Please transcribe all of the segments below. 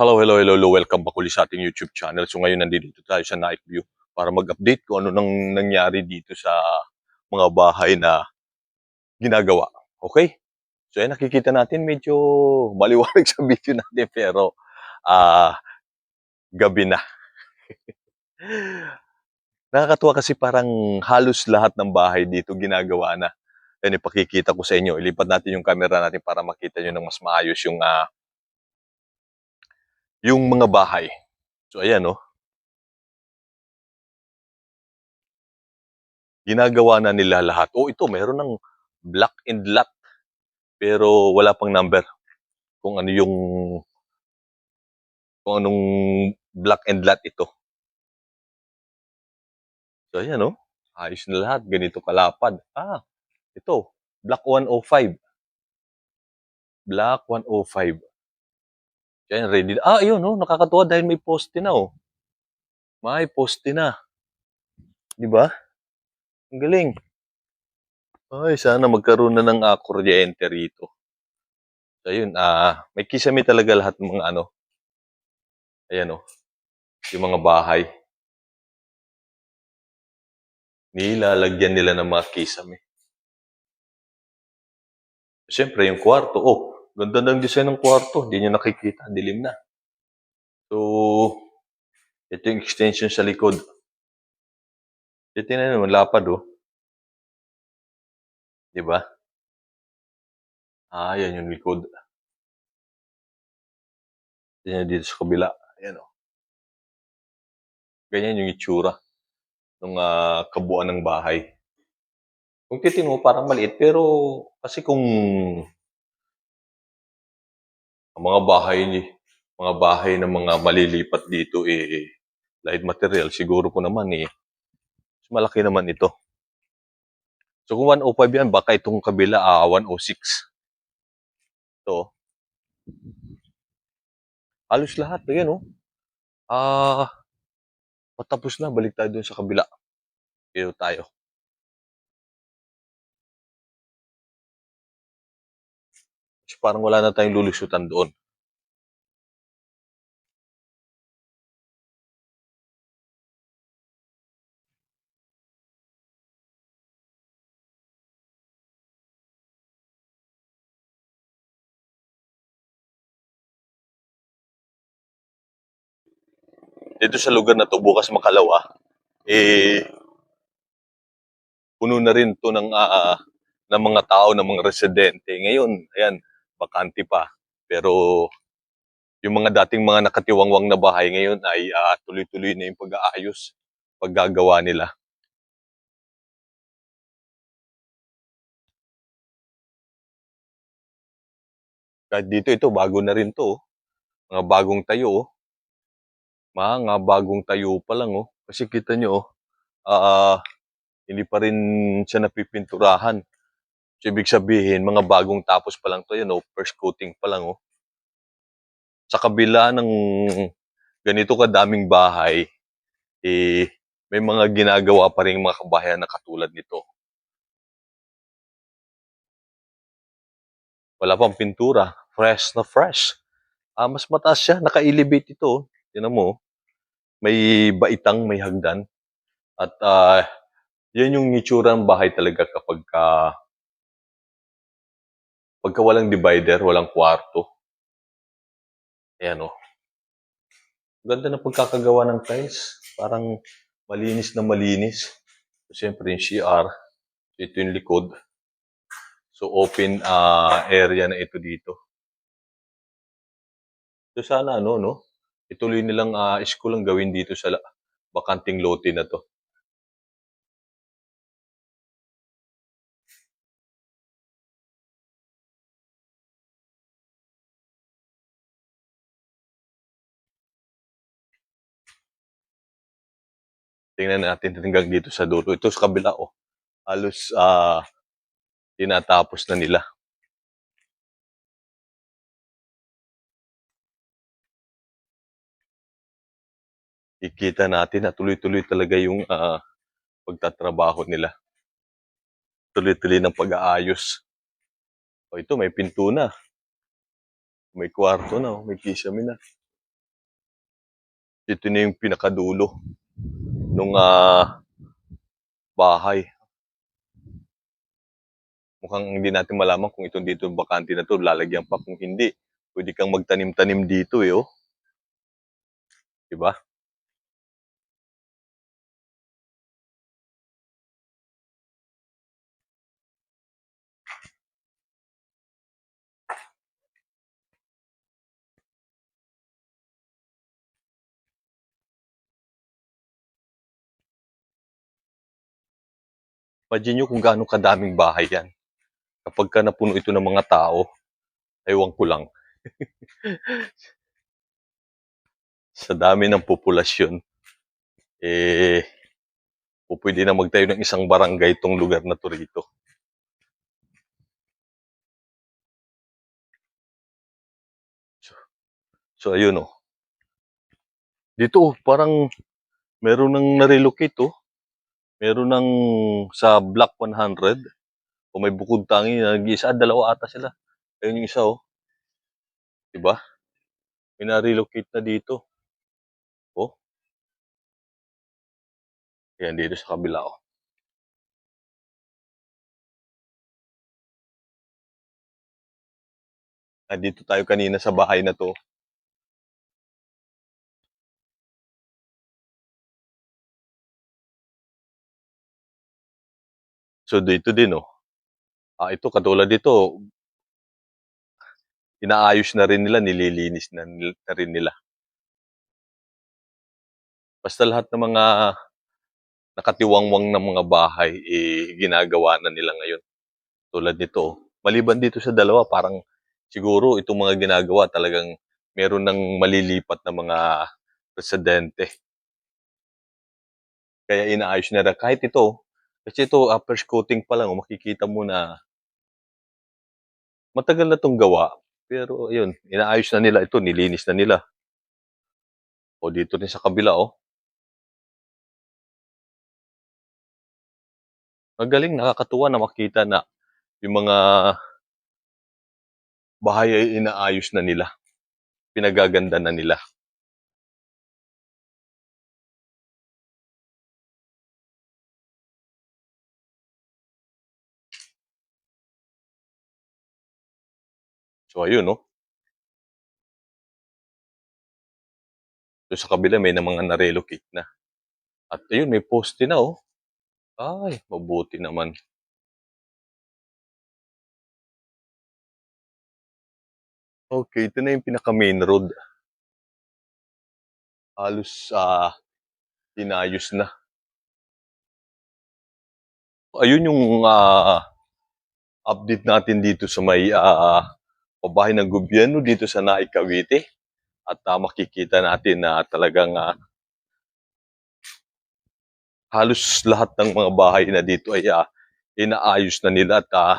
Hello, hello, hello, hello. Welcome back ulit sa ating YouTube channel. So ngayon nandito tayo sa Night View para mag-update kung ano nang nangyari dito sa mga bahay na ginagawa. Okay? So yan nakikita natin medyo maliwanag sa video natin pero ah gabi na. Nakakatuwa kasi parang halos lahat ng bahay dito ginagawa na. Yan ipakikita ko sa inyo. Ilipat natin yung camera natin para makita nyo ng mas maayos yung ah, yung mga bahay. So ayan oh. Ginagawa na nila lahat. Oh, ito meron ng black and lot. Pero wala pang number. Kung ano yung kung anong black and lot ito. So ayan oh. Ayos na lahat. Ganito kalapad. Ah, ito. Black 105. Black 105. Yan, ready. Ah, ayun, oh, nakakatuwa dahil may poste na, oh. May poste na. Di ba? Ang galing. Ay, sana magkaroon na ng uh, kuryente rito. So, ayun, ah, may kisame talaga lahat ng mga ano. Ayan, oh. Yung mga bahay. Nilalagyan nila ng mga kisame. Siyempre, yung kwarto, oh, ganda ng design ng kwarto. Hindi nyo nakikita, dilim na. So, ito yung extension sa likod. Ito na naman, lapad, oh. Di ba? Ah, yan yung likod. Yan dito sa kabila. Ayan, oh. Ganyan yung itsura ng ah, kabuuan ng bahay. Kung titingnan mo, parang maliit. Pero, kasi kung ang mga bahay ni mga bahay ng mga malilipat dito eh light material siguro po naman eh malaki naman ito. So kung 105 yan baka itong kabila ah 106 ito. Halos lahat ayan oh. Ah patapos na balik tayo dun sa kabila. Dito tayo parang wala na tayong lulusutan doon. Dito sa lugar na to bukas makalawa eh puno na rin to ng ah, ng mga tao ng mga residente. Ngayon ayan bakante pa pero yung mga dating mga nakatiwangwang na bahay ngayon ay ah, tuloy-tuloy na yung pag-aayos paggagawa nila kahit dito ito bago na rin to oh. mga bagong tayo oh. mga bagong tayo pa lang oh kasi kita nyo oh ah hindi pa rin siya napipinturahan. So, ibig sabihin, mga bagong tapos pa lang to, yun, oh, first coating pa lang, oh. Sa kabila ng ganito kadaming bahay, eh, may mga ginagawa pa rin mga kabahayan na katulad nito. Wala pang pintura. Fresh na fresh. Ah, mas mataas siya. Naka-elevate ito. oh. Tinan mo. oh. May baitang, may hagdan. At ah, yan yung itsura ng bahay talaga kapag ka, pagka walang divider, walang kwarto. Ayan o. Ganda ng pagkakagawa ng tiles. Parang malinis na malinis. So, Siyempre yung CR. Ito yung likod. So open ah, area na ito dito. So sana ano no, ituloy nilang ah, school ang gawin dito sa bakanting lote na to. Tingnan natin hanggang dito sa dulo. Ito sa kabila, oh. Halos, ah, tinatapos na nila. Ikita natin na tuloy-tuloy talaga yung ah, pagtatrabaho nila. Tuloy-tuloy ng pag-aayos. O ito, may pinto na. May kwarto na, oh. may kisame na. Ito na yung pinakadulo nung ah, bahay. Mukhang hindi natin malaman kung itong dito bakante na to lalagyan pa kung hindi. Pwede kang magtanim-tanim dito eh, oh. Diba? Imagine nyo kung gaano kadaming bahay yan. Kapag ka napuno ito ng mga tao, ewan ko lang. Sa dami ng populasyon, eh, o pwede na magtayo ng isang barangay itong lugar na to rito. So, so ayun oh. Dito oh, parang meron nang narelocate oh. Meron nang sa Block 100 o may bukod tangi na nag-isa, dalawa ata sila. Ayun yung isa oh. Diba? May na-relocate na dito. Oh. Yan dito sa kabila oh. Nandito tayo kanina sa bahay na to. So dito din oh. Ah, ito katulad dito, inaayos na rin nila, nililinis na, na rin nila. Basta lahat ng mga nakatiwangwang na mga bahay, eh, ginagawa na nila ngayon. Tulad nito, oh. maliban dito sa dalawa, parang siguro itong mga ginagawa talagang meron ng malilipat na mga residente. Kaya inaayos nila. Kahit ito, kasi ito, upper coating pa lang, oh, makikita mo na matagal na itong gawa. Pero ayun, inaayos na nila ito, nilinis na nila. O dito rin sa kabila, oh. Magaling, nakakatuwa na makita na yung mga bahay ay inaayos na nila. Pinagaganda na nila. So ayun, no? So sa kabila may na mga na-relocate na. At ayun, may poste na, oh. Ay, mabuti naman. Okay, ito na yung pinaka main road. Halos ah inayos na. Ayun yung ah, update natin dito sa may ah, pabahay ng gobyerno dito sa Naik Cavite. At ah, makikita natin na talagang ah, halos lahat ng mga bahay na dito ay ah, inaayos na nila at ah,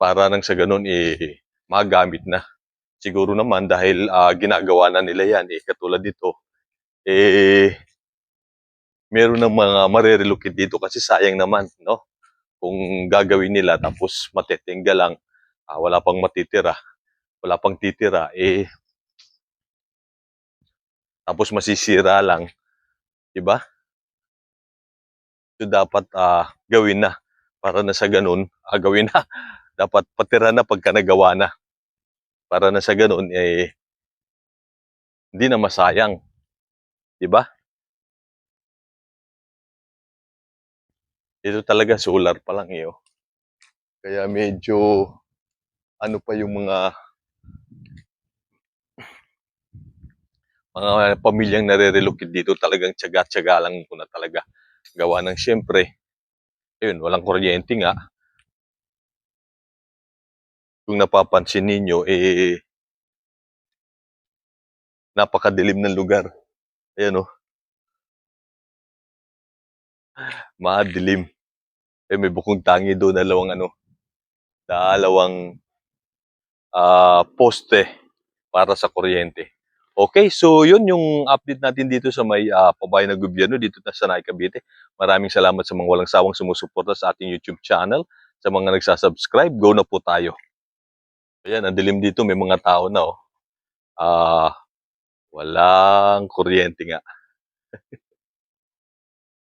para nang sa ganun eh magamit na. Siguro naman dahil ah, ginagawa na nila yan eh katulad dito eh meron ng mga marerelocate dito kasi sayang naman no kung gagawin nila tapos matetingga lang ah, wala pang matitira wala pang titira eh tapos masisira lang di ba? So dapat ah, gawin na. Para na sa ganun ah, gawin na. Dapat patira na pagka nagawa na. Para na sa ganun eh hindi na masayang di ba ito talaga solar pa lang eh oh. kaya medyo ano pa yung mga mga pamilyang nare-relocate dito talagang tiyaga-tiyaga lang muna talaga gawa ng siyempre ayun walang kuryente nga. Kung napapansin ninyo eh napakadilim ng lugar. Ayan oh. Madilim eh may bukong tangi doon dalawang ano dalawang ah poste para sa kuryente Okay, so yun yung update natin dito sa may uh, pabayan ng gobyerno dito na sa Cavite. Maraming salamat sa mga walang sawang sumusuporta sa ating YouTube channel. Sa mga nagsasubscribe, go na po tayo. Ayan, ang dilim dito, may mga tao na, oh. Ah, walang kuryente nga.